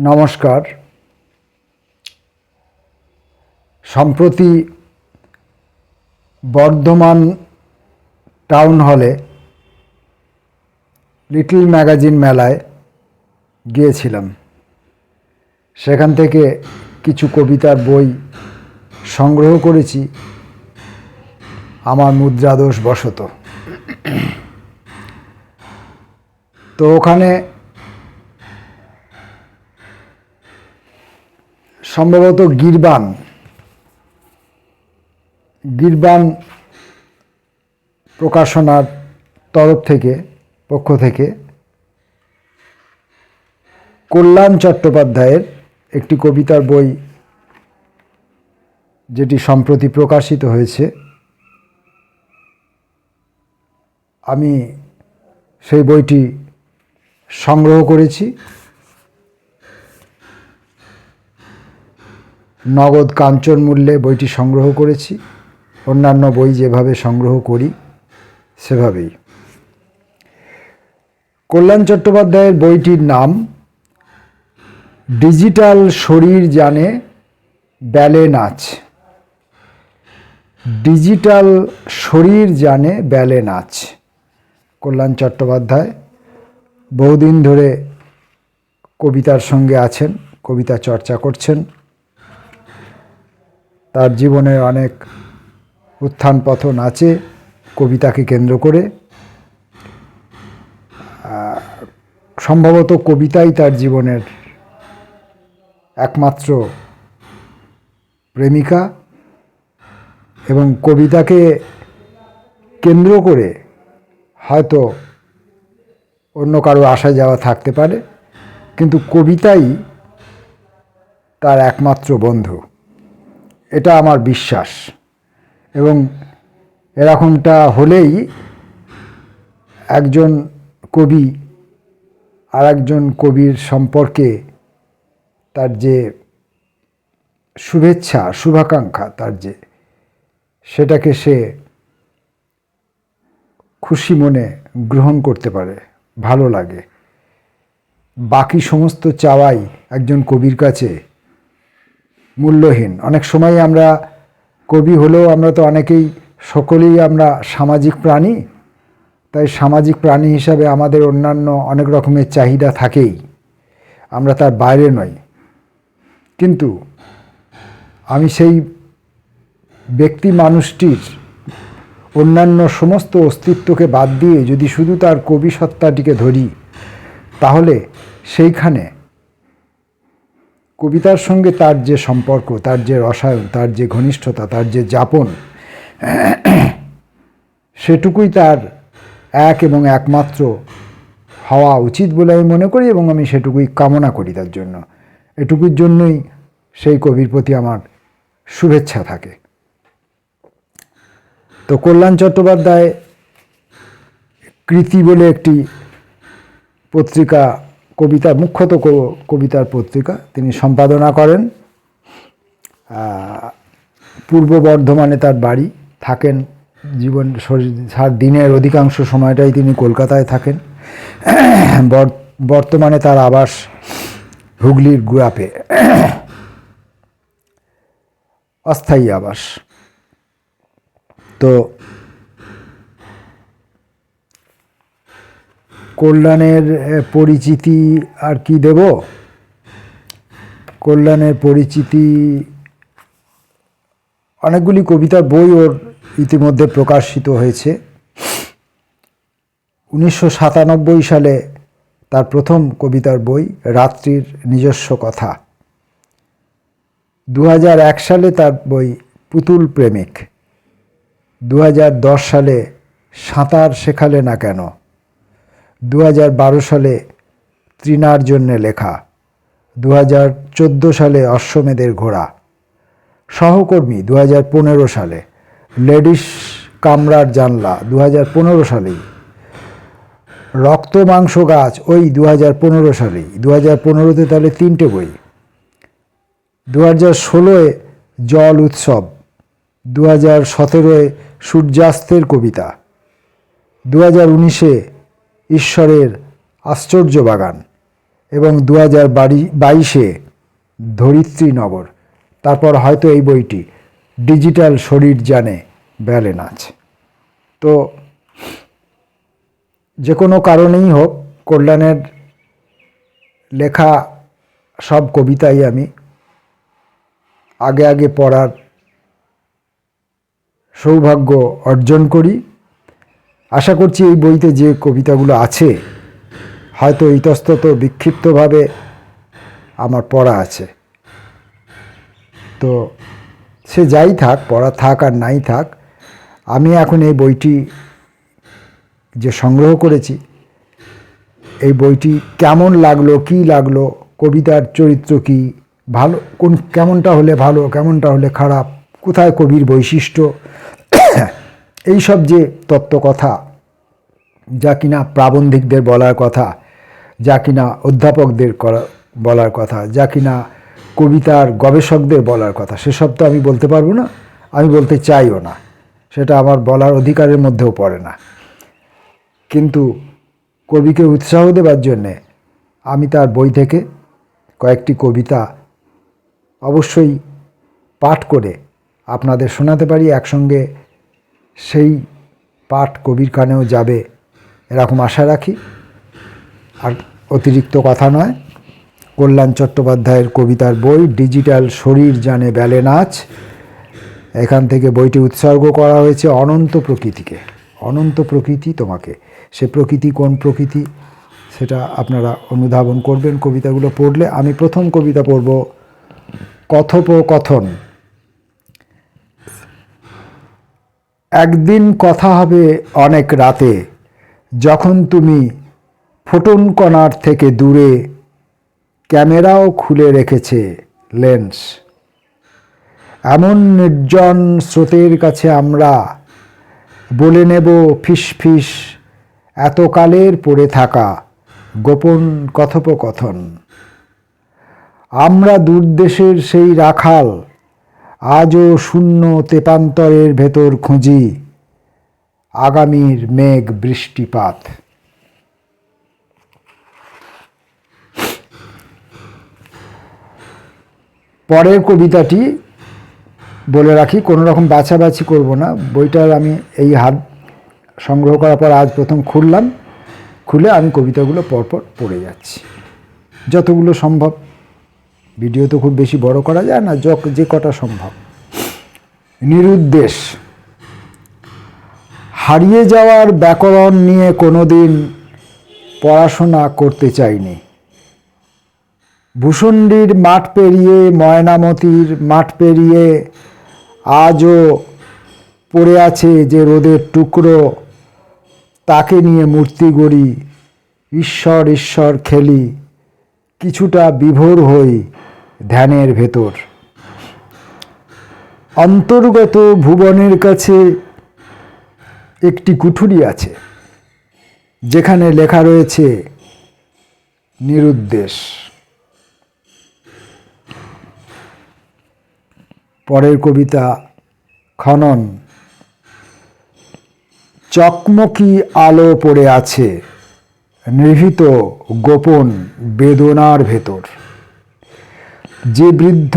নমস্কার। সম্প্রতি বর্ধমান টাউন হলে লিটল ম্যাগাজিন মেলায় গিয়েছিলাম। সেখান থেকে কিছু কবিতার বই সংগ্রহ করেছি। আমার মুদ্রাদোষ বশত। তো ওখানে সম্ভবত গিরবান। গিরবান প্রকাশনার তরফ থেকে, পক্ষ থেকে কল্যাণ চট্টোপাধ্যায়ের একটি কবিতার বই, যেটি সম্প্রতি প্রকাশিত হয়েছে। আমি সেই বইটি সংগ্রহ করেছি। নগদ কাঞ্চন মূল্যে বইটি সংগ্রহ করেছি। অন্যান্য বই যেভাবে সংগ্রহ করি, সেভাবেই। কল্যাণ চট্টোপাধ্যায়ের বইটির নাম, ডিজিটাল শরীর জানে ব্যালে নাচ। ডিজিটাল শরীর জানে ব্যালে নাচ। কল্যাণ চট্টোপাধ্যায় বহুদিন ধরে কবিতার সঙ্গে আছেন, কবিতা চর্চা করছেন। তার জীবনে অনেক উত্থান পথন আছে, কবিতাকে কেন্দ্র করে। সম্ভবত কবিতাই তার জীবনের একমাত্র প্রেমিকা এবং কবিতাকে কেন্দ্র করে হয়তো অন্য কারও আসা যাওয়া থাকতে পারে, কিন্তু কবিতাই তার একমাত্র বন্ধু। এটা আমার বিশ্বাস। এবং এরকমটা হলেই একজন কবি আর একজন কবির সম্পর্কে তার যে শুভেচ্ছা, শুভাকাঙ্ক্ষা তার যে, সেটাকে সে খুশি মনে গ্রহণ করতে পারে, ভালো লাগে। বাকি সমস্ত চাওয়াই একজন কবির কাছে মূল্যহীন। অনেক সময় আমরা কবি হলেও আমরা তো অনেকেই, সকলেই আমরা সামাজিক প্রাণী। তাই সামাজিক প্রাণী হিসাবে আমাদের অন্যান্য অনেক রকমের চাহিদা থাকেই। আমরা তার বাইরে নই। কিন্তু আমি সেই ব্যক্তি মানুষটির অন্যান্য সমস্ত অস্তিত্বকে বাদ দিয়ে যদি শুধু তার কবি সত্তাটিকে ধরি, তাহলে সেইখানে কবিতার সঙ্গে তার যে সম্পর্ক, তার যে রসায়ন, তার যে ঘনিষ্ঠতা, তার যে যাপন, সেটুকুই তার এক এবং একমাত্র হওয়া উচিত বলে আমি মনে করি এবং আমি সেটুকুই কামনা করি তার জন্য। এটুকুর জন্যই সেই কবির প্রতি আমার শুভেচ্ছা থাকে। তো কল্যাণ চট্টোপাধ্যায় কৃতি বলে একটি পত্রিকা কবিতা, মুখ্যত কবিতার পত্রিকা, তিনি সম্পাদনা করেন। পূর্ব বর্ধমানে তার বাড়ি থাকেন। জীবন সার দিনের অধিকাংশ সময়টাই তিনি কলকাতায় থাকেন। বর্তমানে তার আবাস হুগলির গুয়াপে। অস্থায়ী আবাস। তো কল্যাণের পরিচিতি আর কি দেব? কল্যাণের পরিচিতি, অনেকগুলি কবিতার বই ওর ইতিমধ্যে প্রকাশিত হয়েছে। উনিশশো সাতানব্বই সালে তার প্রথম কবিতার বই, রাত্রির নিজস্ব কথা। দু হাজার এক সালে তার বই, পুতুল প্রেমিক। দু হাজার দশ সালে সাঁতার শেখালে না কেন? দু হাজার বারো সালে তৃণার জন্যে লেখা দু হাজার চোদ্দ সালে অশ্বমেধের ঘোড়া। সহকর্মী দু হাজার পনেরো সালে লেডিস কামরার জানলা দু হাজার পনেরো সালেই। রক্ত মাংস গাছ, ওই দু হাজার পনেরো সালেই। দু হাজার পনেরোতে তাহলে তিনটে বই। দু হাজার ষোলোয় জল উৎসব। দু হাজার সতেরোয় সূর্যাস্তের কবিতা। দু হাজার উনিশে ঈশ্বরের আশ্চর্য বাগান এবং দু হাজার বাইশে ধরিত্রীনগর তারপর হয়তো এই বইটি, ডিজিটাল শরীর জানে ব্যালে নাচ। তো যে কোনো কারণেই হোক, কল্যাণের লেখা সব কবিতাই আমি আগে আগে পড়ার সৌভাগ্য অর্জন করি। আশা করছি এই বইতে যে কবিতাগুলো আছে, হয়তো ইতস্তত বিক্ষিপ্তভাবে আমার পড়া আছে। তো সে যাই থাক, পড়া থাক আর নাই থাক, আমি এখন এই বইটি যে সংগ্রহ করেছি, এই বইটি কেমন লাগল, কি লাগল, কবিতার চরিত্র কি, ভালো, কোন, কেমনটা হলে ভালো, কেমনটা হলে খারাপ, কোথায় কবির বৈশিষ্ট্য এইসব যে তত্ত্বকথা, যা কিনা প্রাবন্ধিকদের বলার কথা, যা কিনা অধ্যাপকদের বলার কথা, যা কিনা কবিতার গবেষকদের বলার কথা, সেসব তো আমি বলতে পারব না, আমি বলতে চাইও না। সেটা আমার বলার অধিকারের মধ্যেও পড়ে না। কিন্তু কবিকে উৎসাহ দেবার জন্যে আমি তার বই থেকে কয়েকটি কবিতা অবশ্যই পাঠ করে আপনাদের শোনাতে পারি, একসঙ্গে সেই পাঠ কবির কানেও যাবে এরকম আশা রাখি। আর অতিরিক্ত কথা নয়, কল্যাণ চট্টোপাধ্যায়ের কবিতার বই ডিজিটাল শরীর জানে ব্যালে নাচ। এখান থেকে বইটি উৎসর্গ করা হয়েছে অনন্ত প্রকৃতিকে। অনন্ত প্রকৃতি তোমাকে। সে প্রকৃতি কোন প্রকৃতি? সেটা আপনারা অনুধাবন করবেন কবিতাগুলো পড়লে। আমি প্রথম কবিতা পড়ব কথোপকথন। একদিন কথা হবে অনেক রাতে, যখন তুমি ফোটন কণার থেকে দূরে ক্যামেরাও খুলে রেখেছে লেন্স। এমন নির্জন স্রোতের কাছে আমরা বলে নেব, ফিস ফিস, এতকালের পড়ে থাকা গোপন কথোপকথন। আমরা দূরদেশের সেই রাখাল আজও শূন্য তেপান্তরের ভেতর খুঁজি আগামীর মেঘ বৃষ্টিপাত। পরের কবিতাটি বলে রাখি, কোনো রকম বাছাবাছি করব না। বইটার আমি এই হাত সংগ্রহ করার পর আজ প্রথম খুললাম। খুলে আমি কবিতাগুলো পরপর পড়ে যাচ্ছি। যতগুলো সম্ভব ভিডিও তো খুব বেশি বড় করা যায় না, যক যে কটা সম্ভব। নিরুদ্দেশ। হারিয়ে যাওয়ার ব্যাকরণ নিয়ে কোনোদিন পড়াশোনা করতে চাইনি। ভূষণ্ডির মাঠ পেরিয়ে, ময়নামতির মাঠ পেরিয়ে আজও পড়ে আছে যে রোদের টুকরো, তাকে নিয়ে মূর্তি গড়ি, ঈশ্বর ঈশ্বর খেলি। কিছুটা বিভোর হই ধ্যানের ভেতর। অন্তর্গত ভুবনের কাছে একটি কুঠুরি আছে, যেখানে লেখা রয়েছে, নিরুদ্দেশ। পরের কবিতা, খনন। চকমকি আলো পড়ে আছে। নিভৃত গোপন বেদনার ভেতর। যে বৃদ্ধ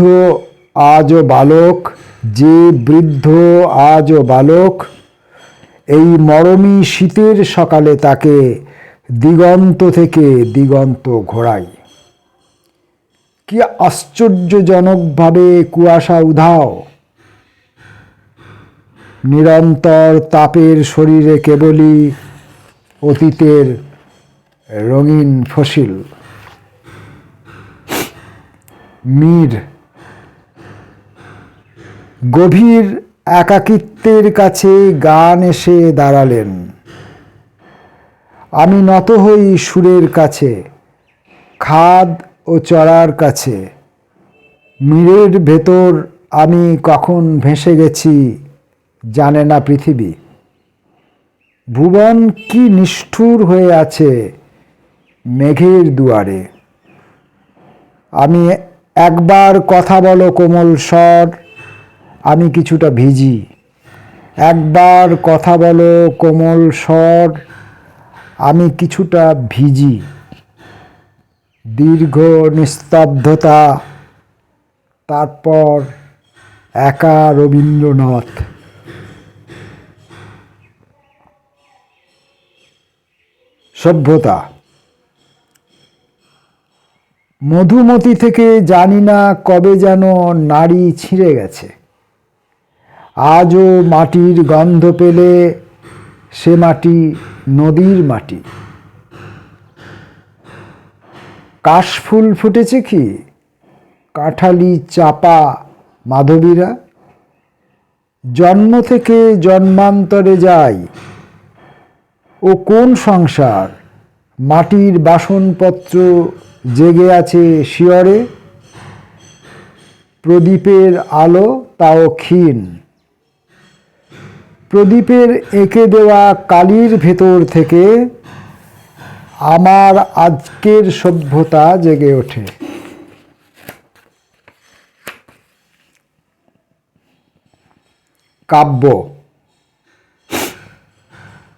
আজও বালক, যে বৃদ্ধ আজও বালক, এই মরমী শীতের সকালে তাকে দিগন্ত থেকে দিগন্ত ঘোরাই কি আশ্চর্যজনকভাবে কুয়াশা উধাও। নিরন্তর তাপের শরীরে কেবলই অতীতের রঙিন ফসিল, মীর, গভীর একাকিত্বের কাছে গান এসে দাঁড়ালেন। আমি নত হই সুরের কাছে, খাদ ও চড়ার কাছে। মীরের ভেতর আমি কখন ভেসে গেছি জানে না পৃথিবী। ভুবন কি নিষ্ঠুর হয়ে আছে মেঘের দুয়ারে। আমি একবার কথা বলো কোমল স্বর, আমি কিছুটা ভিজি। একবার কথা বলো কোমল স্বর, আমি কিছুটা ভিজি। দীর্ঘ নিস্তব্ধতা, তারপর একা রবীন্দ্রনাথ। সভ্যতা। মধুমতি থেকে জানি না কবে যেন নারী ছিঁড়ে গেছে। আজও মাটির গন্ধ পেলে সে মাটি নদীর মাটি। কাশফুল ফুটেছে কি? কাঠালি চাপা মাধবীরা। জন্ম থেকে জন্মান্তরে যায় ও কোন সংসার? মাটির বাসনপত্র জেগে আছে শিয়রে, প্রদীপের আলো তাও ক্ষীণ। প্রদীপের এঁকে দেওয়া কালির ভেতর থেকে আমার আজকের সভ্যতা জেগে ওঠে। কাব্য।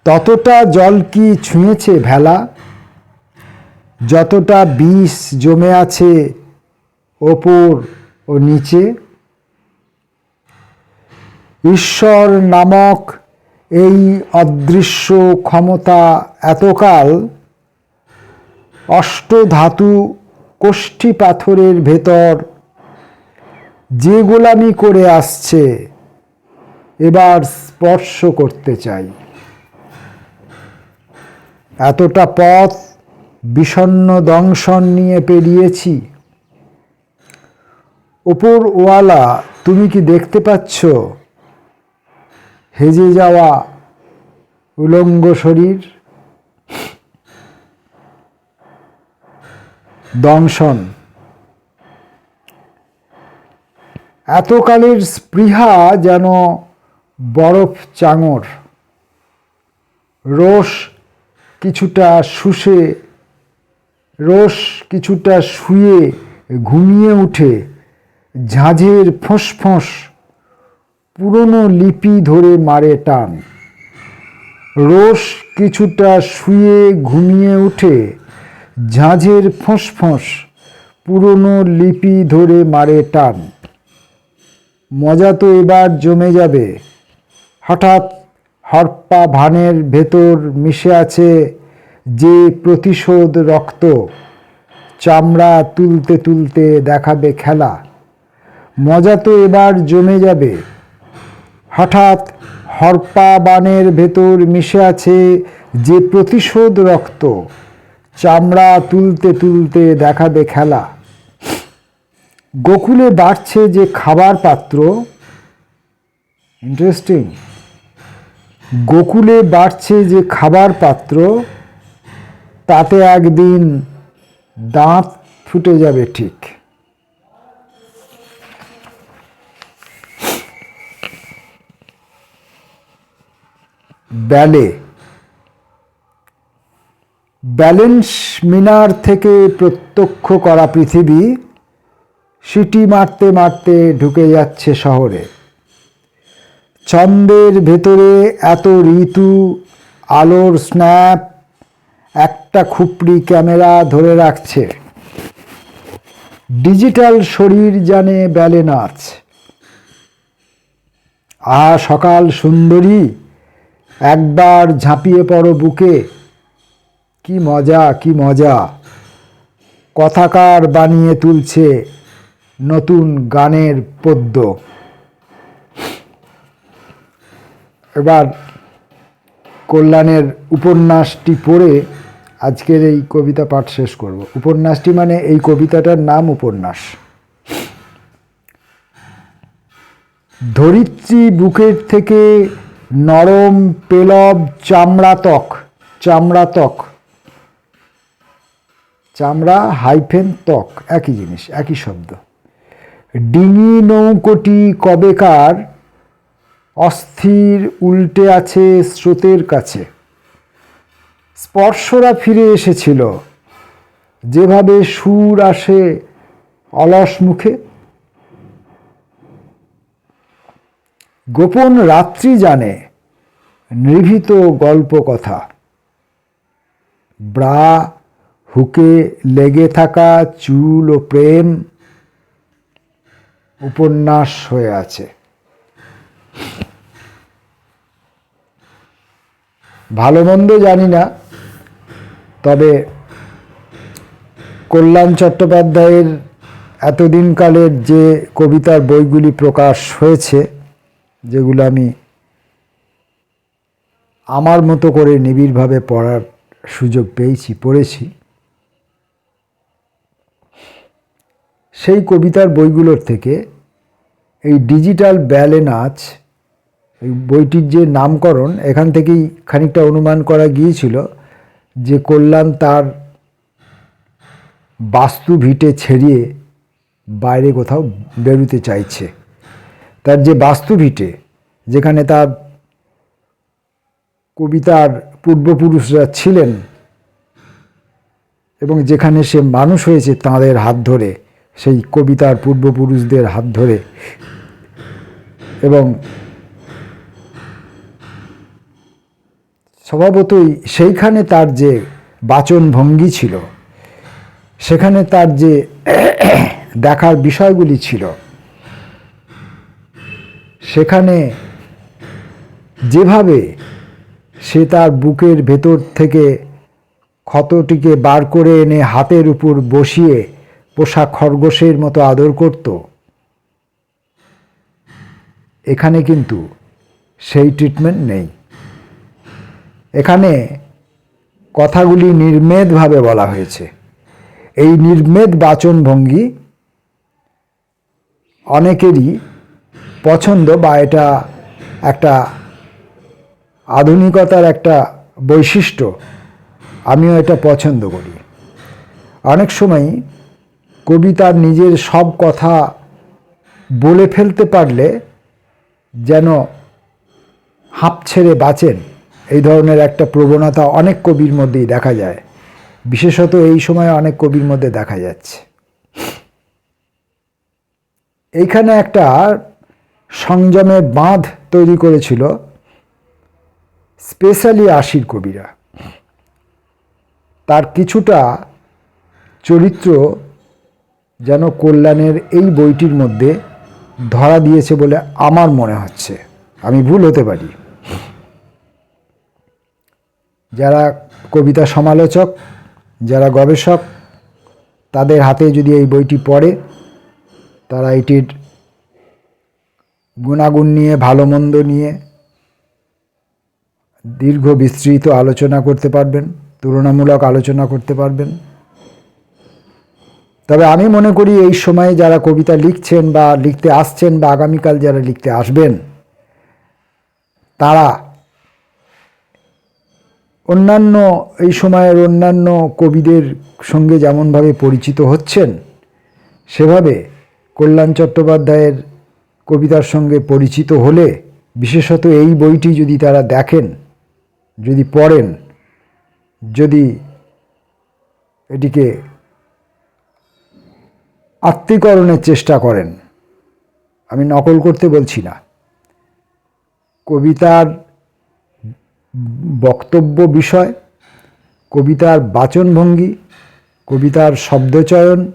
ততটা জল কি ছুঁয়েছে ভেলা? যতটা বিষ জমে আছে ওপর ও নিচে, ঈশ্বর নামক এই অদৃশ্য ক্ষমতা এতকাল অষ্টধাতু কোষ্ঠী পাথরের ভেতর যে গোলামি করে আসছে, এবার স্পর্শ করতে চাই। এতটা পথ বিষণ্ন দংশন নিয়ে পেরিয়েছি। ওপর ওয়ালা তুমি কি দেখতে পাচ্ছ? হেজে যাওয়া উলঙ্গ শরীর। দংশন। এতকালের স্পৃহা যেন বরফ চাঙর। রোষ কিছুটা শুষে রোষ কিছুটা শুয়ে ঘুমিয়ে উঠে ঝাঁঝের ফোঁস পুরনো লিপি ধরে মারে টান। রোষ কিছুটা শুয়ে ঘুমিয়ে উঠে ঝাঁঝের ফোঁস পুরনো লিপি ধরে মারে টান। মজা তো এবার জমে যাবে। হঠাৎ হরপ্পা ভানের ভেতর মিশে আছে যে প্রতিশোধ রক্ত চামড়া তুলতে তুলতে দেখাবে খেলা, মজা তো এবার জমে যাবে। হঠাৎ হরপা বানের ভেতর মিশে আছে যে প্রতিশোধ রক্ত, চামড়া তুলতে তুলতে দেখাবে খেলা। গোকুলে বাড়ছে যে খাবার পাত্র ইন্টারেস্টিং গোকুলে বাড়ছে যে খাবার পাত্র তাতে একদিন দাঁত ফুটে যাবে ঠিক। ব্যালে। ব্যালেন্স মিনার থেকে প্রত্যক্ষ করা পৃথিবী সিটি মারতে মারতে ঢুকে যাচ্ছে শহরে। ছন্দের ভেতরে এত ঋতু, আলোর স্ন্যাপ একটা খুপড়ি ক্যামেরা ধরে রাখছে। ডিজিটাল শরীর জানে ব্যালে নাচ। আহা সকাল সুন্দরী, একবার ঝাঁপিয়ে পড়ো বুকে। কি মজা কি মজা। কথাকার বানিয়ে তুলছে নতুন গানের পদ্য। এবার কল্যাণের উপন্যাসটি পড়ে আজকের এই কবিতা পাঠ শেষ করব। উপন্যাসটি মানে এই কবিতাটার নাম উপন্যাস। ধরিত্রী বুকের থেকে নরম পেলব চামড়াতক চামড়াতক। চামড়া হাইফেন ত্বক, একই জিনিস, একই শব্দ। ডিঙি নৌকোটি কবেকার, অস্থির উল্টে আছে স্রোতের কাছে। স্পর্শরা ফিরে এসেছিল। যেভাবে সুর আসে অলস মুখে। গোপন রাত্রি জানে নিভৃত গল্প কথা। ব্রা হুকে লেগে থাকা চুল ও প্রেম উপন্যাস হয়ে আছে। ভালো মন্দ জানি না। তবে কল্যাণ চট্টোপাধ্যায়ের এতদিনকালের যে কবিতার বইগুলি প্রকাশ হয়েছে, যেগুলো আমি আমার মতো করে নিবিড়ভাবে পড়ার সুযোগ পেয়েছি, পড়েছি, সেই কবিতার বইগুলোর থেকে এই ডিজিটাল ব্যালে নাচ, এই বইটির যে নামকরণ, এখান থেকেই খানিকটা অনুমান করা গিয়েছিল যে কল্যাণ তার বাস্তু ভিটে ছেড়িয়ে বাইরে কোথাও বেরোতে চাইছে। তার যে বাস্তু ভিটে, যেখানে তার কবিতার পূর্বপুরুষরা ছিলেন এবং যেখানে সে মানুষ হয়েছে তাঁদের হাত ধরে, সেই কবিতার পূর্বপুরুষদের হাত ধরে এবং স্বভাবতই সেইখানে তার যে বাচন ভঙ্গি ছিল, সেখানে তার যে দেখার বিষয়গুলি ছিল, সেখানে যেভাবে সে তার বুকের ভেতর থেকে ক্ষতটিকে বার করে এনে হাতের উপর বসিয়ে পোষা খরগোশের মতো আদর করত, এখানে কিন্তু সেই ট্রিটমেন্ট নেই। কথাগুলি নির্মেদভাবে বলা হয়েছে। এই নির্মেদ বাচনভঙ্গি অনেকেরই পছন্দ বা এটা একটা আধুনিকতার একটা বৈশিষ্ট্য। আমিও এটা পছন্দ করি। অনেক সময় কবি তার নিজের সব কথা বলে ফেলতে পারলে যেন হাঁপ ছেড়ে বাঁচেন। এই ধরনের একটা প্রবণতা অনেক কবির মধ্যেই দেখা যায়। বিশেষত এই সময় অনেক কবির মধ্যে দেখা যাচ্ছে। এইখানে একটা সংযমের বাঁধ তৈরি করেছিল স্পেশালি আশির কবিরা। তার কিছুটা চরিত্র যেন কল্যাণের এই বইটির মধ্যে ধরা দিয়েছে বলে আমার মনে হচ্ছে। আমি ভুল হতে পারি। যারা কবিতা সমালোচক, যারা গবেষক, তাদের হাতে যদি এই বইটি পড়ে, তারা এটির গুণাগুণ নিয়ে ভালো মন্দ নিয়ে দীর্ঘ বিস্তৃত আলোচনা করতে পারবেন, তুলনামূলক আলোচনা করতে পারবেন। তবে আমি মনে করি এই সময়ে যারা কবিতা লিখছেন বা লিখতে আসছেন বা আগামীকাল যারা লিখতে আসবেন, তারা অন্যান্য, এই সময়ের অন্যান্য কবিদের সঙ্গে যেমনভাবে পরিচিত হচ্ছেন, সেভাবে কল্যাণ চট্টোপাধ্যায়ের কবিতার সঙ্গে পরিচিত হলে বিশেষত এই বইটি যদি তারা দেখেন, যদি পড়েন, যদি এটিকে আত্মীকরণের চেষ্টা করেন, আমি নকল করতে বলছি না। কবিতার বক্তব্য বিষয়, কবিতার বাচনভঙ্গি, কবিতার শব্দচয়ন,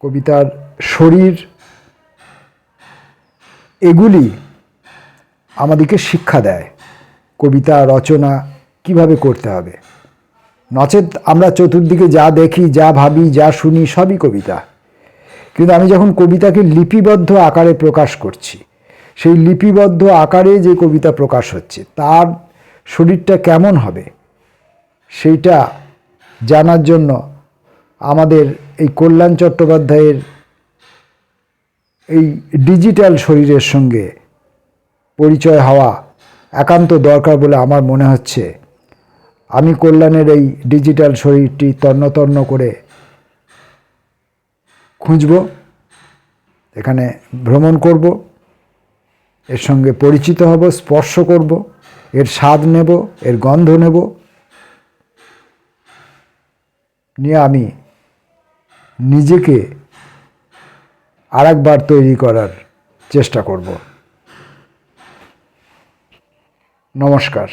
কবিতার শরীর, এগুলি আমাদেরকে শিক্ষা দেয়। কবিতা রচনা কীভাবে করতে হবে? নচেত আমরা চতুর্দিকে যা দেখি, যা ভাবি, যা শুনি, সবই কবিতা। কিন্তু আমি যখন কবিতাকে লিপিবদ্ধ আকারে প্রকাশ করছি সেই লিপিবদ্ধ আকারে যে কবিতা প্রকাশ হচ্ছে, তার শরীরটা কেমন হবে, সেইটা জানার জন্য আমাদের এই কল্যাণ চট্টোপাধ্যায়ের এই ডিজিটাল শরীরের সঙ্গে পরিচয় হওয়া একান্ত দরকার বলে আমার মনে হচ্ছে। আমি কল্যাণের এই ডিজিটাল শরীরটি তন্ন তন্ন করে খুঁজব, এখানে ভ্রমণ করব। এর সঙ্গে পরিচিত হব, স্পর্শ করব, এর স্বাদ নেব, এর গন্ধ নেব। নিয়ে আমি নিজেকে আরেকবার তৈরি করার চেষ্টা করব। নমস্কার।